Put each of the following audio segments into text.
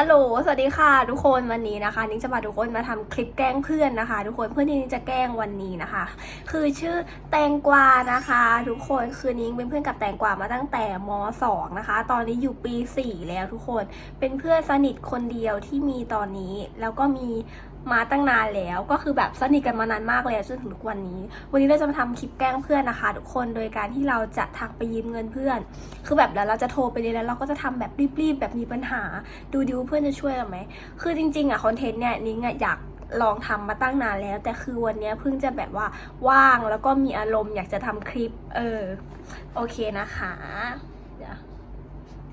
ฮัลโหล สวัสดีค่ะ ทุกคนวันนี้นะคะ นิ้งจะพาทุกคนมาทำคลิปแกล้งเพื่อนนะคะ ทุกคนเพื่อนที่นิ้งจะแกล้งวันนี้นะคะ คือชื่อแตงกวานะคะ ทุกคนคือนิ้งเป็นเพื่อนกับแตงกวามาตั้งแต่ม .2 นะคะ ตอนนี้อยู่ปี 4 แล้วทุกคนเป็นเพื่อนสนิทคนเดียวที่มีตอนนี้ แล้วก็มี มาตั้งนานแล้ว ก็คือแบบสนิทกันมานานมากแล้วจนถึงทุกวันนี้ วันนี้เราจะมาทำคลิปแกล้งเพื่อนนะคะ ทุกคนโดยการที่เราจะทักไปยืมเงินเพื่อน คือแบบแล้วเราจะโทรไปเลยแล้วเราก็จะทำแบบรีบๆแบบมีปัญหา ดูดิวเพื่อนจะช่วยเราไหมคือจริงๆอะคอนเทนต์เนี่ยนิ้งอะอยากลองทำมาตั้งนานแล้ว แต่คือวันนี้เพิ่งจะแบบว่าว่างแล้วก็มีอารมณ์อยากจะทำคลิป เออ โอเคนะคะ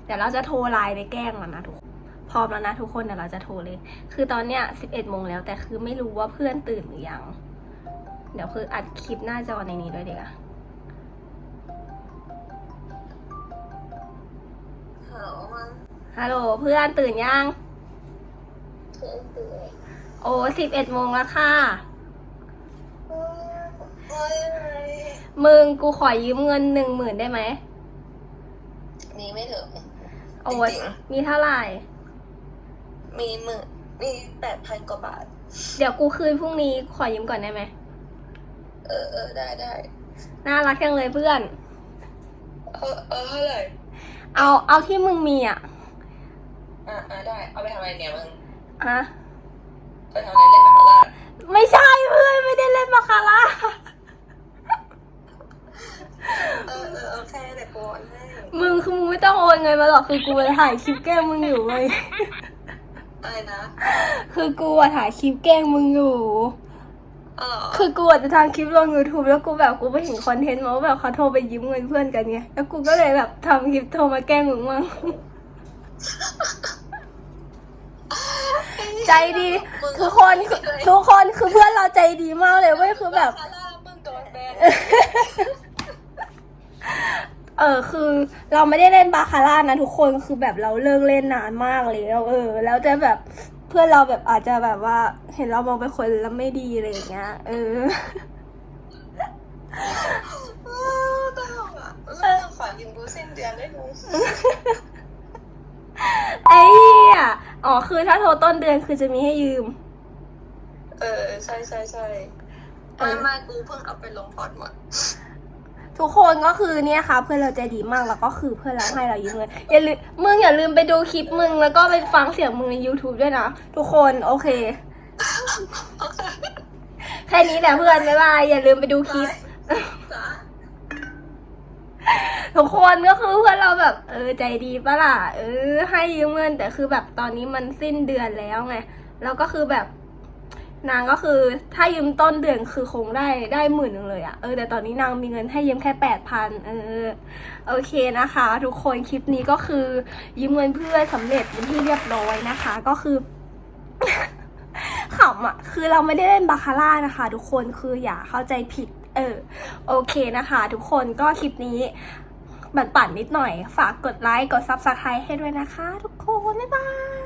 เดี๋ยวเราจะโทรไลน์ไปแกล้งแล้วนะทุกคน พร้อมแล้วนะทุกคนเดี๋ยวเราจะโทรเลย คือตอนเนี้ยสิบเอ็ดโมงแล้วแต่คือไม่รู้ว่าเพื่อนตื่นหรือยัง เดี๋ยวคืออัดคลิปหน้าจอในนี้ด้วยดีกว่าฮัลโหลมันฮัลโหลเพื่อนตื่นยังเพื่อนเตือนโอ้สิบเอ็ดโมงแล้วค่ะโอ้ยอะไรมึงกูขอยืมเงินหนึ่งหมื่นได้ไหม มีไม่ถึง โอ้จริงมีเท่าไหร่ๆ มีหมื่นมีแปดพันกว่าบาท เดี๋ยวกูคืนพรุ่งนี้ขอยืมก่อนได้ไหม เออเออได้ได้น่ารักจังเลยเพื่อน เออเออเท่าไหร่เอาเอาที่มึงมีอะอะอะได้ เอาไปทำอะไรเนี่ยมึงฮะไปทำอะไรเล่นบาคาร่าไม่ใช่เพื่อนไม่ได้เล่นบาคาร่าเออเออโอเคเดี๋ยวกูโอนให้มึงคือมึงไม่ต้องโอนเงินมาหรอกคือกูถ่ายคลิปแกล้งมึงอยู่เว้ย อะไรนะคือกูอะถ่ายคลิปแกล้งมึงอยู่ เออคือกูอะจะทำคลิปลง YouTube แล้วกูแบบกูไปเห็นคอนเทนต์มาว่าแบบเขาโทรไปยืมเงินเพื่อนกันไง แล้วกูก็เลยแบบทำคลิปโทรมาแกล้งมึงมั่ง ใจดีทุกคนทุกคนคือเพื่อนเราใจดีมากเลยเว้ยคือแบบบาคาร่ามึงโดนแบน เออคือเราไม่ได้เล่นบาคาร่านะทุกคนคือแบบเราเลิกเล่นนานมากแล้วเออ แล้วจะแบบเพื่อนเราแบบอาจจะแบบว่า เห็นเรามองเป็นคนแล้วไม่ดีอะไรอย่างเงี้ย เออเออตลกอะแล้วขอยืมกูสิ้นเดือนได้ไหมไอ้เหี้ยอ๋อคือถ้าโทรต้นเดือนคือจะมีให้ยืม เออ ใช่ใช่ใช่ไม่ไม่กูเพิ่งเอาไปลงพอร์ตหมด ทุกคนก็คือเนี่ยค่ะ เพื่อนเราใจดีมากแล้วก็คือเพื่อนเราให้เรายืมเงินอย่าลืมมึงอย่าลืมไปดูคลิปมึงแล้วก็ไปฟังเสียงมึงใน YouTube ด้วยนะ ทุกคนโอเค แค่นี้แหละเพื่อนบ๊ายบายอย่าลืมไปดูคลิป ทุกคนก็คือเพื่อนเราแบบ เออใจดีปะล่ะเออ ให้ยืมเงินแต่คือแบบตอนนี้มันสิ้นเดือนแล้วไงแล้วก็คือแบบ นางก็คือถ้ายืมต้นเดือนคือคงได้ได้หมื่นหนึ่งเลยอะเออแต่ตอนนี้นางมีเงินให้ยืมแค่แปดพันเออโอเคนะคะ ทุกคนคลิปนี้ก็คือยืมเงินเพื่อนสำเร็จเป็นที่เรียบร้อยนะคะ ก็คือขำอะคือเราไม่ได้เล่นบาคาร่านะคะ ทุกคนคืออย่าเข้าใจผิด เออ โอเคนะคะ ทุกคนก็คลิปนี้บันปั่นนิดหน่อย ฝากกดไลค์กด Subscribe ให้ด้วยนะคะ ทุกคน บ๊ายบาย